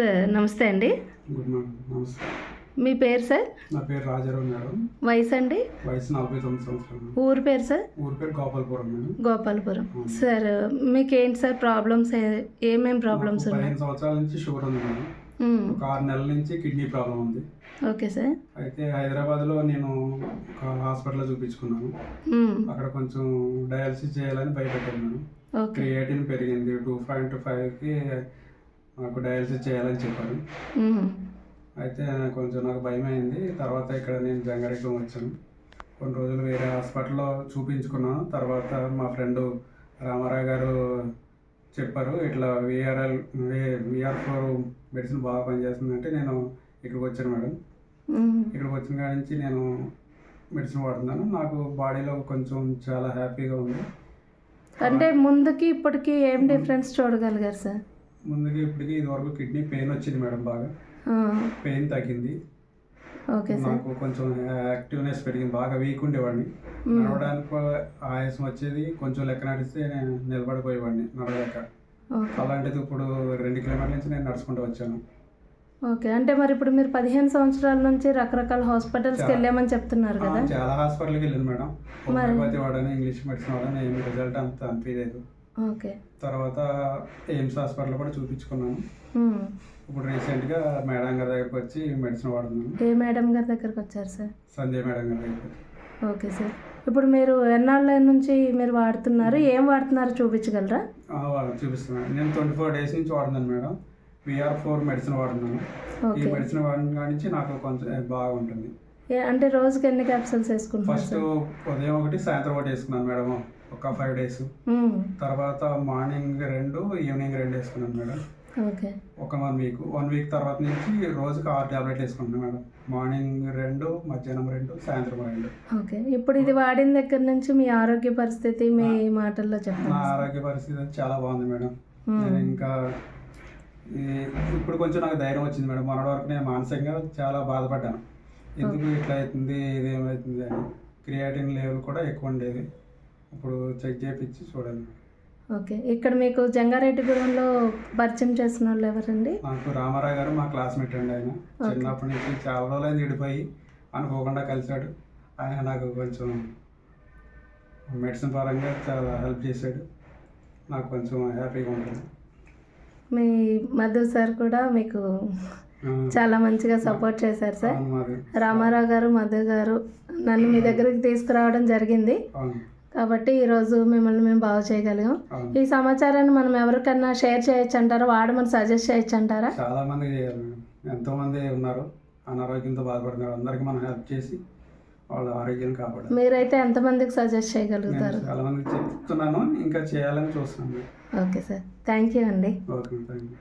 Sir నమస్తే అండి. Good morning నమస్తే. మీ పేరు సార్? నా పేరు రాజారావు మేడం. వయసు అండి? వయసు నలభై తొమ్మిది సంవత్సరాలు ఊరు పేరు సార్? ఊరి పేరు గోపాలపురం మేడం. గోపాలపురం. సార్ మీకు ఏంటి సార్ ప్రాబ్లమ్స్? ఏమేం ప్రాబ్లమ్స్ ఉన్నాయి? పదిహేను సంవత్సరాల నుంచి షుగర్ ఉంది మేడం. ఒక ఆరు నెలల నుంచి కిడ్నీ ప్రాబ్లం ఉంది. Okay sir. అయితే హైదరాబాద్లో నేను ఒక హాస్పిటల్లో చూపించుకున్నాను. అక్కడ కొంచెం డయాలసిస్ చేయాలని భయపెట్టాను మేడం. క్రియేటిన్ పెరిగింది. టూ పాయింట్ ఫైవ్కి నాకు డయాలసిస్ చేయాలని చెప్పారు. మ్మ్. అయితే కొంచెం నాకు భయం అయింది తర్వాత ఇక్కడ నేను జంగారెడ్డి వచ్చాను. కొన్ని రోజులు వేరే హాస్పిటల్లో చూపించుకున్నాను. తర్వాత మా ఫ్రెండ్ రామారావు గారు చెప్పారు ఇట్లా విఆర్ఎల్ విఆర్ ఫోర్ మెడిసిన్ బాగా పనిచేస్తుందంటే నేను ఇక్కడికి వచ్చాను మేడం. ఇక్కడికి వచ్చిన కాడి నుంచి నేను మెడిసిన్ వాడుతున్నాను. నాకు బాడీలో కొంచెం చాలా హ్యాపీగా ఉంది. అంటే ముందుకి ఇప్పటికి ఏం డిఫరెన్స్ చూడగలిగారు సార్? ముందుగా ఇప్పటికి ఇదివరకు కిడ్నీ పెయిన్ వచ్చింది మేడం బాగా. పెయిన్ తగ్గింది. ఓకే నాకు కొంచెం యాక్టివ్నెస్ పెరిగింది బాగా వీక్ ఉండేవాడిని. నడవడానికి ఆయాసం వచ్చేది కొంచెం లెక్క నడిస్తే నేను నిలబడిపోయేవాడిని నడవలేక. అలాంటిది ఇప్పుడు రెండు కిలోమీటర్ల నుంచి నేను నడుచుకుంటూ వచ్చాను. ఓకే. అంటే మరి ఇప్పుడు మీరు పదిహేను సంవత్సరాల నుంచి రకరకాల హాస్పిటల్స్కి వెళ్ళామని చెప్తున్నారు కదా. చాలా హాస్పిటల్కి వెళ్ళాను మేడం. హోమియోపతి వాడని ఇంగ్లీష్ మెడిసిన్ వాడని ఏమి రిజల్ట్ అంత అనిపించలేదు తర్వాత ఎయిమ్స్ హాస్పిటల్ కూడా చూపించుకున్నాను. ఇప్పుడు రీసెంట్గా మేడం గారి దగ్గరికి వచ్చి మెడిసిన్ వాడుతున్నాను. ఏ మేడం గారి దగ్గరకు వచ్చారు సార్? సంజయ్ మేడం గారి దగ్గరికి. Okay sir. ఇప్పుడు మీరు ఎన్నాళ్ళ నుంచి మీరు వాడుతున్నారు? ఏం వాడుతున్నారు చూపించగలరా? చూపిస్తున్నాను. నేను ట్వంటీ ఫోర్ డేస్ నుంచి వాడుతున్నాను మేడం. విఆర్ ఫోర్ మెడిసిన్ వాడుతున్నాను. ఈ మెడిసిన్ వాడిన నుంచి నాకు కొంచెం బాగుంటుంది. అంటే రోజుకి ఎన్ని క్యాప్సూల్స్ వేసుకుంటున్నారు ఫస్ట్ ఉదయం ఒకటి సాయంత్రం ఒకటి వేసుకున్నాను మేడం. ఒక ఫైవ్ డేస్. తర్వాత మార్నింగ్ రెండు ఈవినింగ్ రెండు వేసుకున్నాను మేడం. ఓకే. ఒక వన్ వీక్. వన్ వీక్ తర్వాత నుంచి రోజుకి ఆరు టాబ్లెట్లు వేసుకుంటున్నాను మేడం. మార్నింగ్ రెండు మధ్యాహ్నం రెండు సాయంత్రం రెండు. ఓకే. ఇప్పుడు ఇది వాడిన దగ్గర నుంచి మీ ఆరోగ్య పరిస్థితి మీ మాటల్లో నా చెప్పండి ఆరోగ్య పరిస్థితి చాలా బాగుంది మేడం. నేను ఇంకా ఇప్పుడు కొంచెం నాకు ధైర్యం వచ్చింది మేడం. మొన్నటి వరకు నేను మానసికంగా చాలా బాధపడ్డాను. ఎందుకు ఇట్లా అవుతుంది ఇది ఏమవుతుంది అని. క్రియాటిన్ లెవెల్ కూడా ఎక్కువ ఉండేది. ఇప్పుడు చెక్ చేయించి చూడండి. ఓకే. ఇక్కడ మీకు జంగారెడ్డిగూడెంలో పరిచయం చేసిన వాళ్ళు ఎవరండి? నాకు రామారావు గారు మా క్లాస్మేట్ అండి ఆయన. చిన్నప్పటి నుంచి చాలా రోజులైంది విడిపోయి అనుకోకుండా కలిశాడు. ఆయన నాకు కొంచెం మెడిసిన్ పరంగా చాలా హెల్ప్ చేశాడు. నాకు కొంచెం హ్యాపీగా ఉంటుంది మీ మధు సార్ కూడా మీకు చాలా మంచిగా సపోర్ట్ చేశారు సార్. మాది రామారావు గారు మధు గారు నన్ను మీ దగ్గరికి తీసుకురావడం జరిగింది. కాబట్టి ఈరోజు మిమ్మల్ని మేము బాగు చేయగలిగాం. ఈ సమాచారాన్ని మనం ఎవరికన్నా షేర్ చేయొచ్చు అంటారా వాడమని సజెస్ట్ చేయొచ్చు అంటారా చాలా మందికి మేడం ఎంతో మంది ఉన్నారు. అనారోగ్యంతో బాధపడుతున్నారు. అందరికీ మనం హెల్ప్ చేసి వాళ్ళ ఆరోగ్యాన్ని కాపాడాలి. మీరైతే ఎంతమందికి సజెస్ట్ చేయగలుగుతారు? చాలా మందికి చెప్తున్నాను. ఇంకా చేయాలని చూస్తున్నాను. Okay sir. థ్యాంక్ యూ అండి. Okay thank you